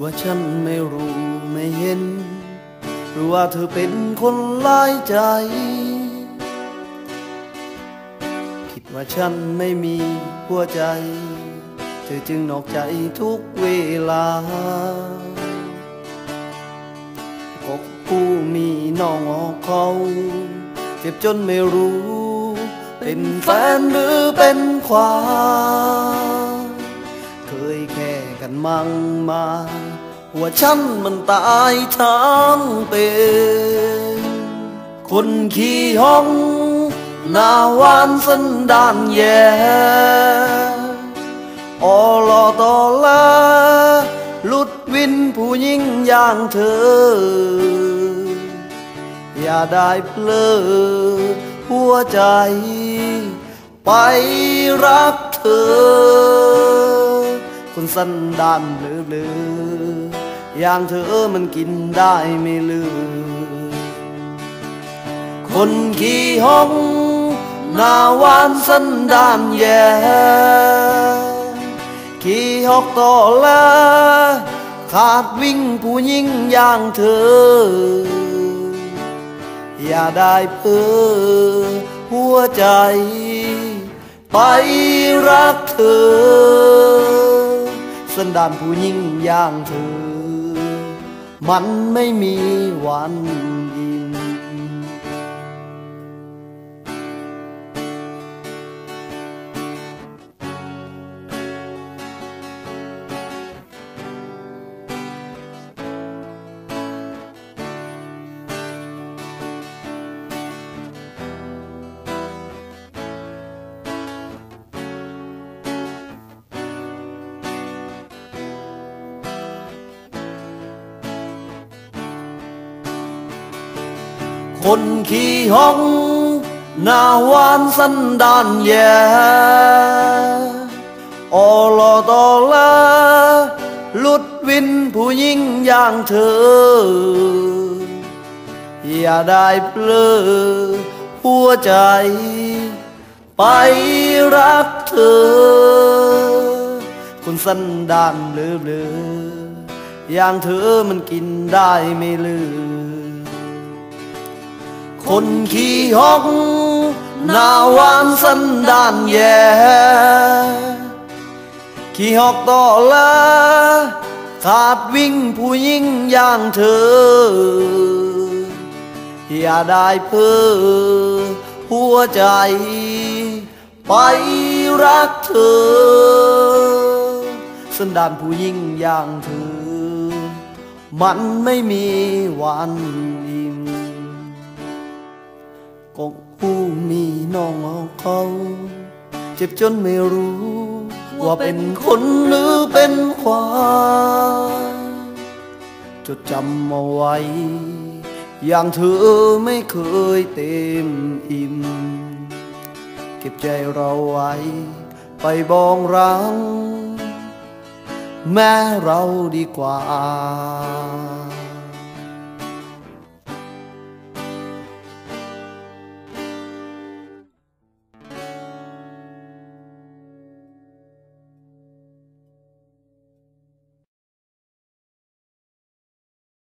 ว่าฉันไม่รู้ไม่เห็น หรือว่าเธอเป็นคนลายใจ คิดว่าฉันไม่มีหัวใจ เธอจึงนอกใจทุกเวลาก็ผู้มีน้องออกเขา เจ็บจนไม่รู้ เป็นแฟนหรือเป็นควาเคยแค่ กันมั่งมาว่าฉันมันตายทั้งเป็นคนขี้ห้องหน้าวานสันดานแย่ออลอตอลาลุดวินผู้หญิงอย่างเธอ อย่าได้เพลอหัวใจ ไปรักเธอ คนสันดานเลือเลืออย่างเธอมันกินได้ไม่ลือคนขี้ห้องหน้าวานสันดานแย่ขี้ฮอกต่อละขาดวิ่งผู้หญิงอย่างเธอ อย่าได้เพ้อหัวใจ ไปรักเธอ สันดานผู้หญิงอย่างเธอ มันไม่มีวัน คนขี้ห้องหน้าหวานสันดานแย่ออลอตอลาลุดวินผู้หญิงอย่างเธอ อย่าได้เปลือหัวใจ ไปรักเธอ คนสันดานเบลอเบลออย่างเธอมันกินได้ไม่ลือ คนขี้ฮอกหน้าวานสันดานแย่ขี้ฮอกต่อละขาดวิ่งผู้หญิงอย่างเธอ อย่าได้เพ้อหัวใจ ไปรักเธอ สันดานผู้หญิงอย่างเธอ มันไม่มีวันอิ่ม ก็ผู้มีน้องเอาเขา เจ็บจนไม่รู้ ว่าเป็นคนหรือเป็นควายจดจำเอาไว้ อย่างเธอไม่เคยเต็มอิ่ม เก็บใจเราไว้ ไปบองรัง แม้เราดีกว่า